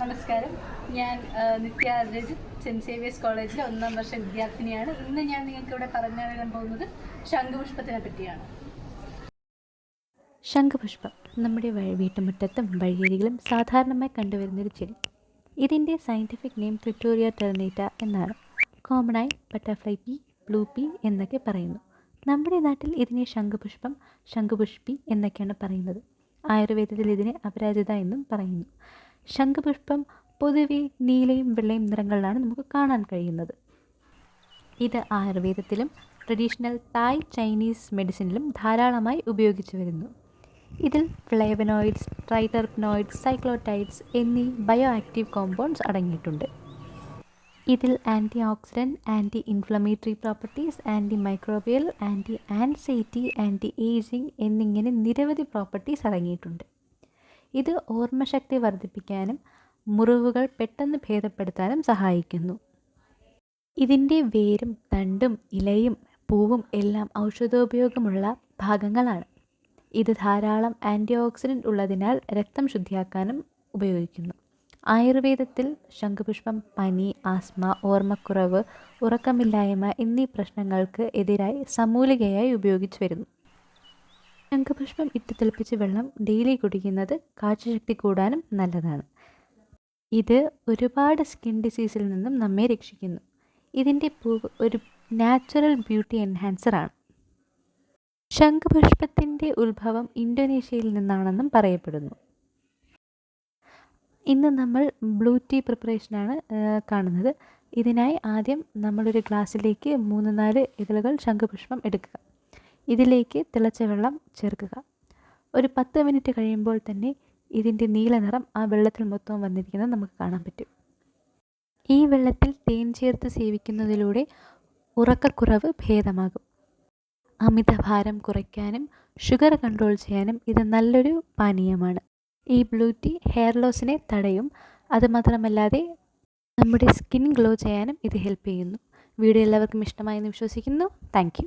നമസ്കാരം. ഞാൻ നിത്യ Rajith saint Xavier's കോളേജിലെ ഒന്നാം വർഷ വിദ്യാർത്ഥിനിയാണ്. ഇന്ന് ഞാൻ നിങ്ങൾക്ക് ഇവിടെ പറഞ്ഞു തരാൻ പോകുന്നത് ശംഖുപുഷ്പത്തിനെ പറ്റിയാണ്. ശംഖുപുഷ്പം നമ്മുടെ വീട്ടുമുറ്റത്തും വഴിയരികിലും സാധാരണമായി കണ്ടുവരുന്നൊരു ചെടി. ഇതിന്റെ സയന്റിഫിക് നെയിം ട്രിറ്റോറിയ ടെർനേറ്റ എന്നാണ്. കോമണായി ബട്ടർഫ്ലൈ പി ബ്ലൂ പി എന്നൊക്കെ പറയുന്നു. നമ്മുടെ നാട്ടിൽ ഇതിനെ ശംഖുപുഷ്പം ശംഖുപുഷ്പി എന്നൊക്കെയാണ് പറയുന്നത്. ആയുർവേദത്തിൽ ഇതിനെ അപരാജിത എന്നും പറയുന്നു. ശംഖുപുഷ്പം പൊതുവെ നീലയും വെള്ളയും നിറങ്ങളിലാണ് നമുക്ക് കാണാൻ കഴിയുന്നത്. ഇത് ആയുർവേദത്തിലും ട്രഡീഷണൽ തായ് ചൈനീസ് മെഡിസിനിലും ധാരാളമായി ഉപയോഗിച്ചു വരുന്നു. ഇതിൽ ഫ്ലേവനോയിഡ്സ് ട്രൈറ്റർപ്പനോയിഡ്സ് സൈക്ലോടൈഡ്സ് എന്നീ ബയോ ആക്റ്റീവ് കോമ്പൗണ്ട്സ് അടങ്ങിയിട്ടുണ്ട്. ഇതിൽ antioxidant anti inflammatory properties antimicrobial anti anxiety anti ageing എന്നിങ്ങനെ നിരവധി പ്രോപ്പർട്ടീസ് അടങ്ങിയിട്ടുണ്ട്. ഇത് ഓർമ്മശക്തി വർദ്ധിപ്പിക്കാനും മുറിവുകൾ പെട്ടെന്ന് ഭേദപ്പെടുത്താനും സഹായിക്കുന്നു. ഇതിന്റെ വേരും തണ്ടും ഇലയും പൂവും എല്ലാം ഔഷധോപയോഗമുള്ള ഭാഗങ്ങളാണ്. ഇത് ധാരാളം ആന്റി ഓക്സിഡന്റ് ഉള്ളതിനാൽ രക്തം ശുദ്ധിയാക്കാനും ഉപയോഗിക്കുന്നു. ആയുർവേദത്തിൽ ശംഖുപുഷ്പം പനി ആസ്മ ഓർമ്മക്കുറവ് ഉറക്കമില്ലായ്മ എന്നീ പ്രശ്നങ്ങൾക്ക് എതിരായി സമൂലികയായി ഉപയോഗിച്ചു വരുന്നു ശംഖുപുഷ്പം ഇട്ട് തിളപ്പിച്ച് വെള്ളം ഡെയിലി കുടിക്കുന്നത് കാഴ്ചശക്തി കൂടാനും നല്ലതാണ്. ഇത് ഒരുപാട് സ്കിൻ ഡിസീസിൽ നിന്നും നമ്മെ രക്ഷിക്കുന്നു. ഇതിന്റെ പൂവ് ഒരു നാച്ചുറൽ ബ്യൂട്ടി എൻഹാൻസറാണ് ശംഖുപുഷ്പത്തിന്റെ ഉത്ഭവം ഇന്തോനേഷ്യയിൽ നിന്നാണെന്നും പറയപ്പെടുന്നു. ഇന്ന് നമ്മൾ ബ്ലൂ ടീ പ്രിപ്പറേഷനാണ് കാണുന്നത്. ഇതിനായി ആദ്യം നമ്മളൊരു ഗ്ലാസ്സിലേക്ക് മൂന്ന് നാല് ഇതളുകൾ ശംഖുപുഷ്പം എടുക്കുക. ഇതിലേക്ക് തിളച്ച വെള്ളം ചേർക്കുക. ഒരു പത്ത് മിനിറ്റ് കഴിയുമ്പോൾ തന്നെ ഇതിന്റെ നീല നിറം ആ വെള്ളത്തിൽ മൊത്തം വന്നിരിക്കുന്നത് നമുക്ക് കാണാൻ പറ്റും. ഈ വെള്ളത്തിൽ തേൻ ചേർത്ത് സേവിക്കുന്നതിലൂടെ ഉറക്കക്കുറവ് ഭേദമാകും. അമിതഭാരം കുറയ്ക്കാനും ഷുഗർ കൺട്രോൾ ചെയ്യാനും ഇത് നല്ലൊരു പാനീയമാണ്. ഈ ബ്ലൂ ടീ ഹെയർ ലോസിനെ തടയും. അതുമാത്രമല്ലാതെ നമ്മുടെ സ്കിൻ ഗ്ലോ ചെയ്യാനും ഇത് ഹെൽപ്പ് ചെയ്യുന്നു. വീഡിയോ എല്ലാവർക്കും ഇഷ്ടമായെന്ന് വിശ്വസിക്കുന്നു. താങ്ക്